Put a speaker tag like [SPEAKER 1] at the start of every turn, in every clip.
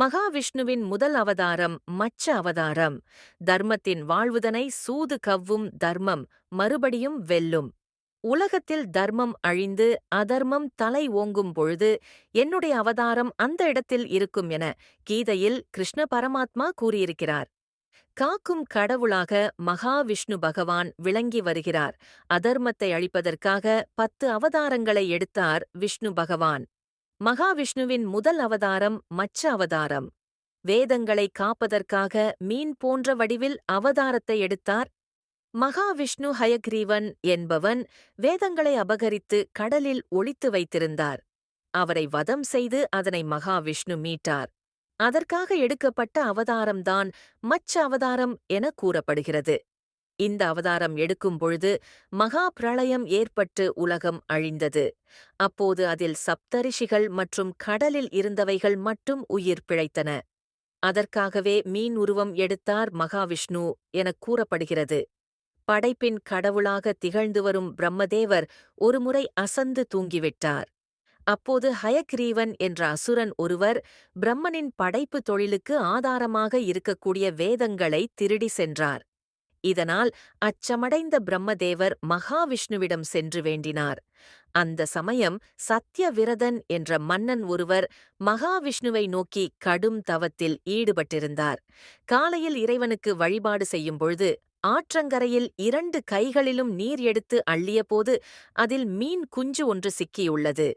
[SPEAKER 1] மகாவிஷ்ணுவின் முதல் அவதாரம் மச்ச அவதாரம். தர்மத்தின் வாழ்வுதனை சூது கவ்வும் தர்மம் மறுபடியும் வெல்லும். உலகத்தில் தர்மம் அழிந்து அதர்மம் தலை ஓங்கும் பொழுது என்னுடைய அவதாரம் அந்த இடத்தில் இருக்கும் என கீதையில் கிருஷ்ண பரமாத்மா கூறியிருக்கிறார். காக்கும் கடவுளாக மகாவிஷ்ணு பகவான் விளங்கி வருகிறார். அதர்மத்தை அழிப்பதற்காக பத்து அவதாரங்களை எடுத்தார் விஷ்ணு பகவான். மகாவிஷ்ணுவின் முதல் அவதாரம் மச்ச அவதாரம். வேதங்களை காப்பதற்காக மீன் போன்ற வடிவில் அவதாரத்தை எடுத்தார். மகாவிஷ்ணு ஹயக்ரீவன் என்பவன் வேதங்களை அபகரித்து கடலில் ஒளித்து வைத்திருந்தார். அவரை வதம் செய்து அதனை மகாவிஷ்ணு மீட்டார். அதற்காக எடுக்கப்பட்ட அவதாரம்தான் மச்ச அவதாரம் என கூறப்படுகிறது. இந்த அவதாரம் எடுக்கும் பொழுது மகா பிரளயம் ஏற்பட்டு உலகம் அழிந்தது. அப்போது அதில் சப்தரிஷிகள் மற்றும் கடலில் இருந்தவைகள் மட்டும் உயிர் பிழைத்தன. அதற்காகவே மீன் உருவம் எடுத்தார் மகாவிஷ்ணு எனக் கூறப்படுகிறது. படைப்பின் கடவுளாக திகழ்ந்து வரும் பிரம்மதேவர் ஒருமுறை அசந்து தூங்கிவிட்டார். அப்போது ஹயக்ரீவன் என்ற அசுரன் ஒருவர் பிரம்மனின் படைப்பு தொழிலுக்கு ஆதாரமாக இருக்கக்கூடிய வேதங்களை திருடி சென்றார். இதனால் அச்சமடைந்த பிரம்மதேவர் மகாவிஷ்ணுவிடம் சென்று வேண்டினார். அந்த சமயம் சத்யவிரதன் என்ற மன்னன் ஒருவர் மகாவிஷ்ணுவை நோக்கி கடும் தவத்தில் ஈடுபட்டிருந்தார். காலையில் இறைவனுக்கு வழிபாடு செய்யும் பொழுது ஆற்றங்கரையில் இரண்டு கைகளிலும் நீர் எடுத்து அள்ளியபோது அதில் மீன் குஞ்சு ஒன்று சிக்கியுள்ளது.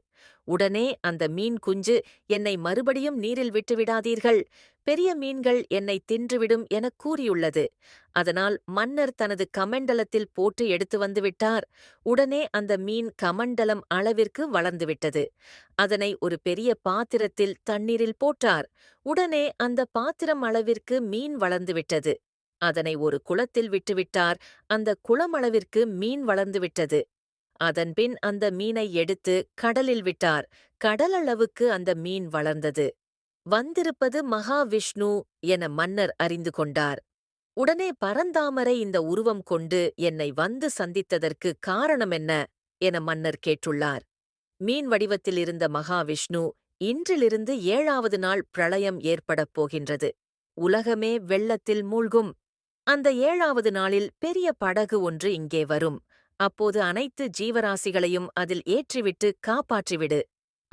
[SPEAKER 1] உடனே அந்த மீன் குஞ்சு என்னை மறுபடியும் நீரில் விட்டுவிடாதீர்கள் பெரிய மீன்கள் என்னை தின்றுவிடும் எனக் கூறியுள்ளது. அதனால் மன்னர் தனது கமண்டலத்தில் போட்டு எடுத்து வந்துவிட்டார் உடனே அந்த மீன் கமண்டலம் அளவிற்கு வளர்ந்துவிட்டது அதனை ஒரு பெரிய பாத்திரத்தில் தண்ணீரில் போட்டார். உடனே அந்த பாத்திரம் அளவிற்கு மீன் வளர்ந்துவிட்டது அதனை ஒரு குளத்தில் விட்டுவிட்டார் அந்த குளமளவிற்கு மீன் வளர்ந்துவிட்டது அதன்பின் அந்த மீனை எடுத்து கடலில் விட்டார். கடலளவுக்கு அந்த மீன் வளர்ந்தது. வந்திருப்பது மகாவிஷ்ணு என மன்னர் அறிந்து கொண்டார். உடனே பரந்தாமரை இந்த உருவம் கொண்டு என்னை வந்து சந்தித்ததற்கு காரணம் என்ன என மன்னர் கேட்டுள்ளார். மீன் வடிவத்தில் இருந்த மகாவிஷ்ணு இன்றிலிருந்து ஏழாவது நாள் பிரளயம் ஏற்படப் போகின்றது. உலகமே வெள்ளத்தில் மூழ்கும். அந்த ஏழாவது நாளில் பெரிய படகு ஒன்று இங்கே வரும். அப்போது அனைத்து ஜீவராசிகளையும் அதில் ஏற்றிவிட்டு காப்பாற்றிவிடு.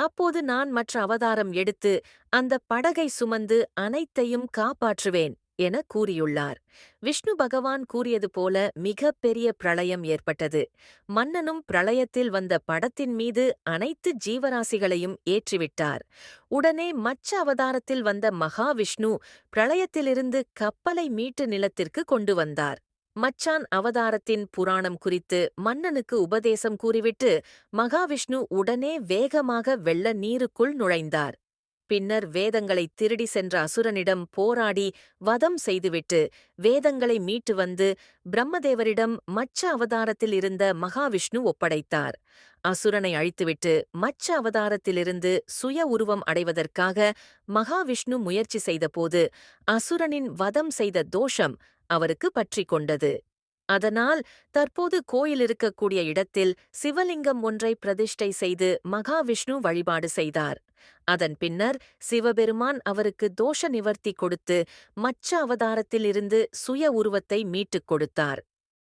[SPEAKER 1] அப்போது நான் மற்ற அவதாரம் எடுத்து அந்த படகை சுமந்து அனைத்தையும் காப்பாற்றுவேன் என கூறியுள்ளார். விஷ்ணு பகவான் கூறியது போல மிக பெரிய பிரளயம் ஏற்பட்டது. மன்னனும் பிரளயத்தில் வந்த படத்தின் மீது அனைத்து ஜீவராசிகளையும் ஏற்றிவிட்டார். உடனே மச்ச அவதாரத்தில் வந்த மகாவிஷ்ணு பிரளயத்திலிருந்து கப்பலை மீட்டு நிலத்திற்கு கொண்டு வந்தார். மச்சான் அவதாரத்தின் புராணம் குறித்து மன்னனுக்கு உபதேசம் கூறிவிட்டு மகாவிஷ்ணு உடனே வேகமாக வெள்ள நீருக்குள் நுழைந்தார். பின்னர் வேதங்களை திருடி சென்ற அசுரனிடம் போராடி வதம் செய்துவிட்டு வேதங்களை மீட்டு வந்து பிரம்மதேவரிடம் மச்ச அவதாரத்தில் இருந்த மகாவிஷ்ணு ஒப்படைத்தார். அசுரனை அழித்துவிட்டு மச்ச அவதாரத்திலிருந்து சுய உருவம் அடைவதற்காக மகாவிஷ்ணு முயற்சி செய்தபோது அசுரனின் வதம் செய்த தோஷம் அவருக்கு பற்றிக் கொண்டது. அதனால் தற்போது கோயில் இருக்கக்கூடிய இடத்தில் சிவலிங்கம் ஒன்றை பிரதிஷ்டை செய்து மகாவிஷ்ணு வழிபாடு செய்தார். அதன் பின்னர் சிவபெருமான் அவருக்கு தோஷ நிவர்த்தி கொடுத்து மச்ச அவதாரத்திலிருந்து சுய உருவத்தை மீட்டுக் கொடுத்தார்.